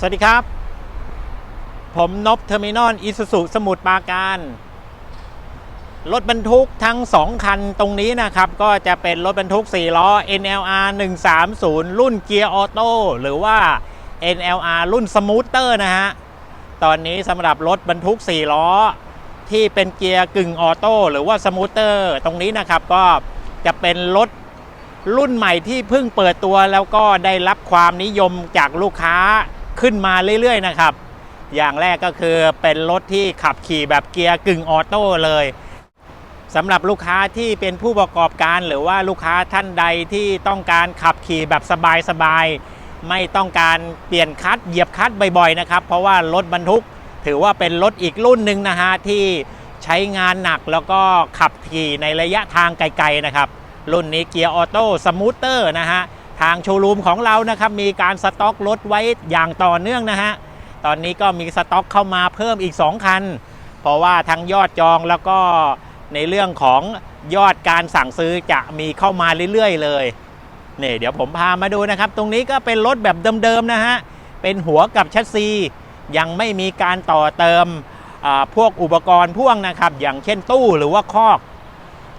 สวัสดีครับ ผมนบเทอร์มินอลอิสุสุสมุทรปราการ รถบรรทุกทั้ง 2 คันตรงนี้นะครับ ก็จะเป็นรถบรรทุก 4 ล้อ NLR 130 รุ่นเกียร์ออโต้หรือว่า NLR รุ่นสมูทเตอร์นะฮะ ตอนนี้สำหรับรถบรรทุก 4 ล้อ ที่เป็นเกียร์กึ่งออโต้หรือว่าสมูทเตอร์ตรงนี้นะครับ ก็จะเป็นรถรุ่นใหม่ที่เพิ่งเปิดตัวแล้วก็ได้รับความนิยมจากลูกค้า ขึ้นมาเรื่อยๆนะครับ อย่างแรกก็คือเป็นรถที่ขับขี่แบบเกียร์กึ่งออโต้เลยสำหรับลูกค้าที่เป็นผู้ประกอบการหรือว่าลูกค้าท่านใดที่ต้องการขับขี่แบบสบายๆไม่ต้องการเปลี่ยนคลัตช์เหยียบคลัตช์บ่อยๆนะครับ เพราะว่ารถบรรทุกถือว่าเป็นรถอีกรุ่นหนึ่งนะฮะที่ใช้งานหนักแล้วก็ขับขี่ในระยะทางไกลๆนะครับ รุ่นนี้เกียร์ออโต้สมูทเตอร์นะฮะ ทางโชว์รูมของเรานะครับมีการสต็อกรถไว้อย่างต่อเนื่องนะฮะตอนนี้ก็มีสต็อกเข้ามาเพิ่มอีก 2 คัน เพราะว่าทั้งยอดจองแล้วก็ในเรื่องของยอดการสั่งซื้อจะมีเข้ามาเรื่อยๆเลยนี่เดี๋ยวผมพามาดูนะครับ ตรงนี้ก็เป็นรถแบบเดิมๆนะฮะเป็นหัวกับแชสซียังไม่มีการต่อเติมพวกอุปกรณ์พ่วงนะครับ อย่างเช่นตู้หรือว่าคอก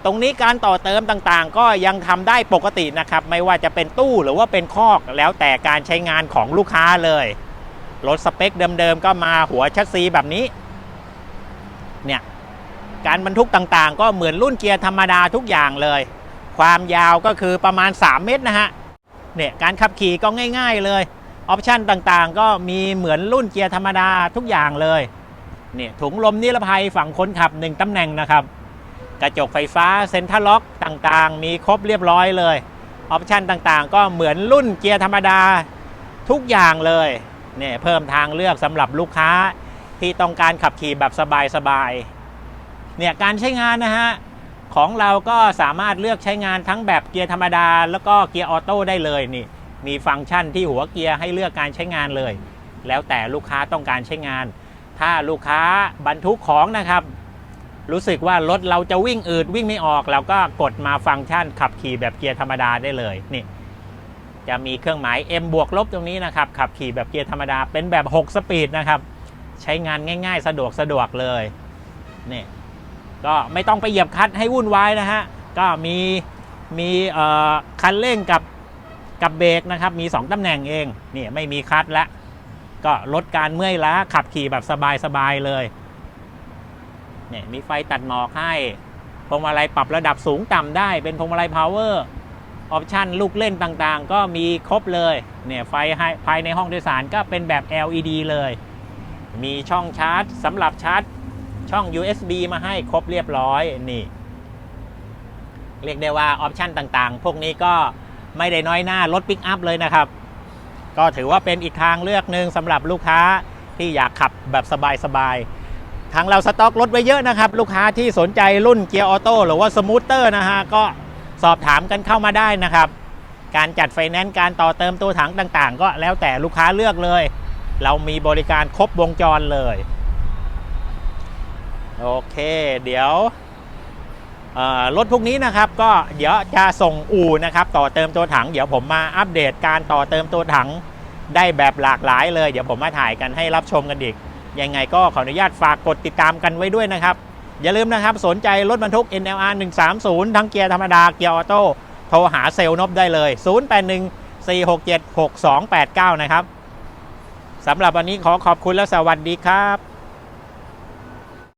ตรงนี้การต่อเติมต่างๆ ก็ยังทำได้ปกตินะครับ ไม่ว่าจะเป็นตู้หรือว่าเป็นคอกแล้วแต่การใช้งานของลูกค้าเลย รถสเปคเดิมๆ ก็มาหัวชัดซีแบบนี้ เนี่ยการบรรทุกต่างๆ ก็เหมือนรุ่นเกียร์ธรรมดาทุกอย่างเลย ความยาวก็คือประมาณ 3 เมตรนะฮะ เนี่ยการขับขี่ก็ง่าย ๆเลย ออปชันต่างๆ ก็มีเหมือนรุ่นเกียร์ธรรมดาทุกอย่างเลย เนี่ยถุงลมนิรภัยฝั่งคนขับ 1ตำแหน่งนะครับ กระจกไฟฟ้าเซ็นทรัลล็อกต่างๆ มีครบเรียบร้อยเลย ออปชันต่างๆ ก็เหมือนรุ่นเกียร์ธรรมดาทุกอย่างเลยเนี่ยเพิ่มทางเลือกสำหรับลูกค้าที่ต้องการขับขี่แบบสบายๆเนี่ยการใช้งานนะฮะของเราก็สามารถเลือกใช้งานทั้งแบบเกียร์ธรรมดา แล้วก็เกียร์ออโต้ได้เลยนี่ มีฟังก์ชันที่หัวเกียร์ให้เลือกการใช้งานเลย แล้วแต่ลูกค้าต้องการใช้งาน ถ้าลูกค้าบรรทุกของนะครับ รู้สึกว่ารถเราจะวิ่งอืดวิ่งไม่ออกเราก็กดมาฟังก์ชันขับขี่แบบเกียร์ธรรมดาได้เลยนี่ จะมีเครื่องหมาย M บวกลบตรงนี้นะครับ ขับขี่แบบเกียร์ธรรมดาเป็นแบบ 6 สปีดนะครับ ใช้งานง่าย ๆ สะดวกสะดวกเลยนี่ก็ไม่ต้องไปเหยียบคลัตช์ให้วุ่นวายนะฮะก็มีมีคันเร่งกับกับเบรกนะครับ มี 2 ตำแหน่งเองนี่ไม่มีคลัตช์ละก็ลดการเมื่อยล้าขับขี่แบบสบายๆเลย เนี่ยมีไฟตัดหมอกให้พวงมาลัยปรับระดับสูงต่ำได้เป็นพวงมาลัยพาวเวอร์ออปชันลูกเล่นต่างๆ ก็มีครบเลยเนี่ยไฟให้ภายในห้องโดยสารก็เป็นแบบ LED เลย มีช่องชาร์จสำหรับชาร์จช่อง USB มาให้ครบเรียบร้อยนี่ เรียกได้ว่าออปชันต่างๆ พวกนี้ก็ไม่ได้น้อยหน้ารถปิกอัพเลยนะครับ ก็ถือว่าเป็นอีกทางเลือกหนึ่งสำหรับลูกค้าที่อยากขับแบบสบายๆ ทางเราสต็อกรถไว้เยอะนะครับ ลูกค้าที่สนใจรุ่นเกียร์ออโต้หรือว่าสมูทเตอร์นะฮะก็สอบถามกันเข้ามาได้นะครับ การจัดไฟแนนซ์การต่อเติมตัวถังต่างๆ ก็แล้วแต่ลูกค้าเลือกเลย เรามีบริการครบวงจรเลย โอเค เดี๋ยวรถพวกนี้นะครับก็เดี๋ยวจะส่งอู่นะครับ ต่อเติมตัวถัง เดี๋ยวผมมาอัปเดตการต่อเติมตัวถังได้แบบหลากหลายเลย เดี๋ยวผมมาถ่ายกันให้รับชมกันอีก ยังไงก็ขออนุญาตฝากกดติดตามกันไว้ด้วยนะครับ อย่าลืมนะครับ สนใจรถบรรทุก NLR 130 ทั้งเกียร์ธรรมดา เกียร์ออโต้โทรหาเซลล์นบได้เลย 081 467 6289 นะครับสำหรับวันนี้ขอขอบคุณและสวัสดีครับ